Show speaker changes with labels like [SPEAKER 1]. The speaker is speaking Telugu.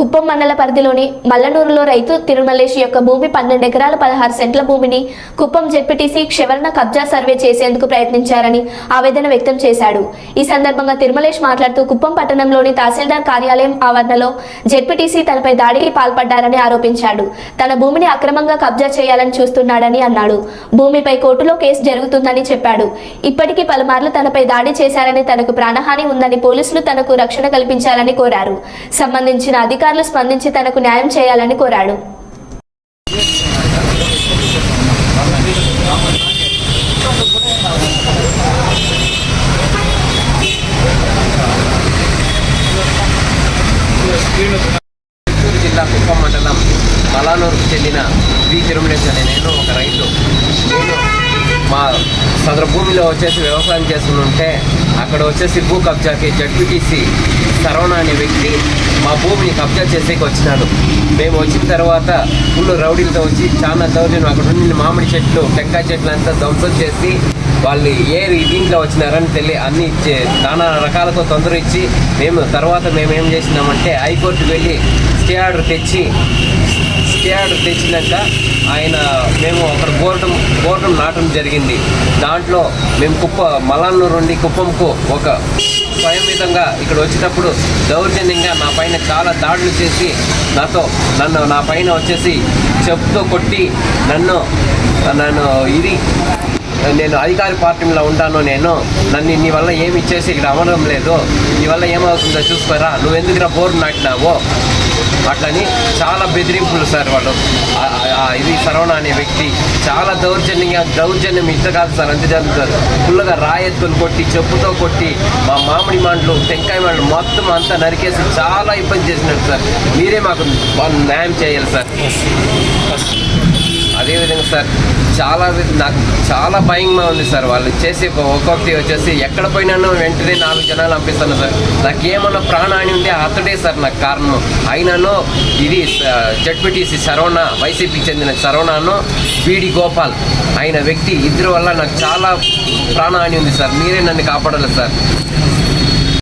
[SPEAKER 1] కుప్పం మండల పరిధిలోని మల్లనూరులో రైతు తిరుమలేష్ యొక్క భూమి పన్నెండు ఎకరాల పదహారు సెంట్ల భూమిని కుప్పం జెడ్పీటీసీ క్షవరణ కబ్జా సర్వే చేసేందుకు ప్రయత్నించారని ఆవేదన వ్యక్తం చేశాడు. ఈ సందర్భంగా తిరుమలేష్ మాట్లాడుతూ కుప్పం పట్టణంలోని తహసీల్దార్ కార్యాలయం ఆవరణలో జెడ్పీటీసీ తనపై దాడికి పాల్పడ్డారని ఆరోపించాడు. తన భూమిని అక్రమంగా కబ్జా చేయాలని చూస్తున్నాడని అన్నాడు. భూమిపై కోర్టులో కేసు జరుగుతుందని చెప్పాడు. ఇప్పటికీ పలుమార్లు తనపై దాడి చేశారని తనకు ప్రాణహాని ఉందని పోలీసులు తనకు రక్షణ కల్పించాలని కోరారు. సంబంధించిన అధికారులు అధికారులు స్పందించి తనకు న్యాయం చేయాలని కోరాడు.
[SPEAKER 2] జిల్లా కుప్పం మండలం మలానూరుకు చెందిన వి తిరుమలేశ్ అనే నేను ఒక రైతు. నేను మా సదరు భూమిలో వచ్చేసి వ్యవసాయం చేస్తుంటే అక్కడ వచ్చేసి భూ కబ్జాకి జడ్పీటీసీ సరవణ అనే వ్యక్తి మా భూమిని కబ్జా చేసేకి వచ్చినాడు. మేము వచ్చిన తర్వాత ఫుల్ రౌడీలతో వచ్చి చాలా దౌర్యం అక్కడ ఉన్న మామిడి చెట్లు టెంకాయ చెట్లు అంతా ధ్వంసం చేసి వాళ్ళు ఏ దీంట్లో వచ్చినారని తెలియ అన్ని నానా రకాలతో తొందర ఇచ్చి మేము తర్వాత మేము ఏం చేసినామంటే హైకోర్టుకు వెళ్ళి స్టే ఆర్డర్ తెచ్చి స్టే తెచ్చినాక ఆయన మేము అక్కడ బోర్డం బోర్డం నాటడం జరిగింది. దాంట్లో మేము కుప్ప మలాన్నూరు నుండి కుప్పంకు ఒక స్వయంవితంగా ఇక్కడ వచ్చేటప్పుడు దౌర్జన్యంగా నా పైన చాలా దాడులు చేసి నాతో నన్ను నా పైన వచ్చేసి చెప్పుతో కొట్టి నన్ను నన్ను ఇది నేను అధికార పార్టీలో ఉంటాను నేను. నన్ను నీ వల్ల ఏమి ఇచ్చేసి ఇక్కడ అవ్వడం లేదు. నీ వల్ల ఏమవుతుందో చూసుకోరా. నువ్వు ఎందుకు బోర్డు నాటినావో? అట్లని చాలా బెదిరింపులు సార్ వాళ్ళు. ఇది శరవణ అనే వ్యక్తి. చాలా దౌర్జన్యంగా దౌర్జన్యం ఇంత కాదు సార్ అంతే జరుగుతారు ఫుల్గా రాయెత్తుకొని కొట్టి చెప్పుతో కొట్టి మా మామిడి మాండ్లు టెంకాయ మాండ్లు మొత్తం అంతా నరికేసి చాలా ఇబ్బంది చేసినట్టు సార్. మీరే మాకు వాళ్ళు న్యాయం చేయాలి సార్. ఫస్ట్ సార్ చాలా నాకు చాలా భయంగా ఉంది సార్. వాళ్ళు చేసి ఒక్కొక్కటి వచ్చేసి ఎక్కడ పోయినానో వెంటనే నాలుగు జనాలు పంపిస్తాను సార్. నాకు ఏమన్నా ప్రాణాన్ని ఉంటే అతడే సార్ నాకు కారణం. అయినానో ఇది జడ్పీటీసీ శరవణ వైసీపీకి చెందిన శరవణను బీడి గోపాల్ అయిన వ్యక్తి ఇద్దరు వల్ల నాకు చాలా ప్రాణహాని ఉంది సార్. మీరే నన్ను కాపాడాలి సార్.